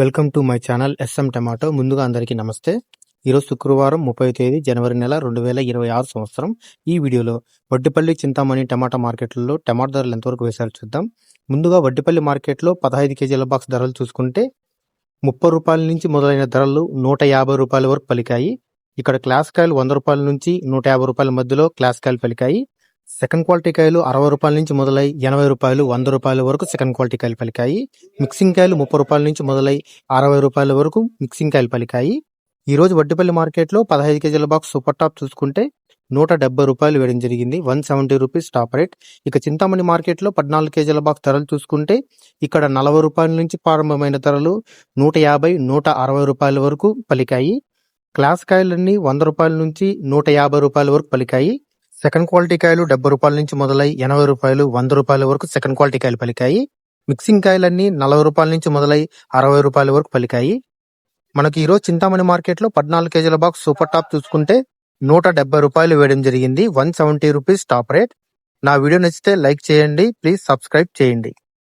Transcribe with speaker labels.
Speaker 1: Welcome to my channel SM tomato. ముందుగా అందరికీ నమస్తే. ఈరోజు శుక్రవారం ముప్పై తేదీ జనవరి నెల రెండు వేల ఇరవై ఆరు సంవత్సరం. ఈ వీడియోలో వడ్డిపల్లి చింతామణి టమాటా మార్కెట్లలో టమాటా ధరలు ఎంతవరకు వేశారో చూద్దాం. ముందుగా వడ్డిపల్లి మార్కెట్లో పదహైదు కేజీల బాక్స్ ధరలు చూసుకుంటే ముప్పై రూపాయల నుంచి మొదలైన ధరలు నూట యాభై రూపాయల వరకు పలికాయి. ఇక్కడ క్లాస్ కాయలు వంద రూపాయల నుంచి నూట యాభై రూపాయల మధ్యలో క్లాస్ కాయలు పలికాయి. సెకండ్ క్వాలిటీ కాయలు అరవై రూపాయల నుంచి మొదలై ఎనభై రూపాయలు వంద రూపాయల వరకు సెకండ్ క్వాలిటీ కాయలు పలికాయి. మిక్సింగ్ కాయలు ముప్పై రూపాయల నుంచి మొదలై అరవై రూపాయల వరకు మిక్సింగ్ కాయలు పలికాయి. ఈ రోజు వడ్డిపల్లి మార్కెట్లో పదహైదు కేజీల బాక్స్ సూపర్ టాప్ చూసుకుంటే నూట డెబ్బై రూపాయలు వేయడం జరిగింది. One seventy rupees top rate. ఇక చింతామణి మార్కెట్లో పద్నాలుగు కేజీల బాక్స్ ధరలు చూసుకుంటే ఇక్కడ నలభై రూపాయల నుంచి ప్రారంభమైన ధరలు నూట యాభై నూట అరవై రూపాయల వరకు పలికాయి. క్లాస్ కాయలన్నీ వంద రూపాయల నుంచి నూట యాభై రూపాయల వరకు పలికాయి. సెకండ్ క్వాలిటీ కాయలు డెబ్బై రూపాయల నుంచి మొదలై ఎనభై రూపాయలు వంద రూపాయల వరకు సెకండ్ క్వాలిటీ కాయలు పలికాయి. మిక్సింగ్ కాయలన్నీ నలభై రూపాయల నుంచి మొదలై అరవై రూపాయల వరకు పలికాయి. మనకి ఈరోజు చింతామణి మార్కెట్లో పద్నాలుగు కేజీల బాక్స్ సూపర్ టాప్ చూసుకుంటే నూట డెబ్బై రూపాయలు వేయడం జరిగింది. One seventy rupees top rate. నా వీడియో నచ్చితే లైక్ చేయండి ప్లీజ్ సబ్స్క్రైబ్ చేయండి.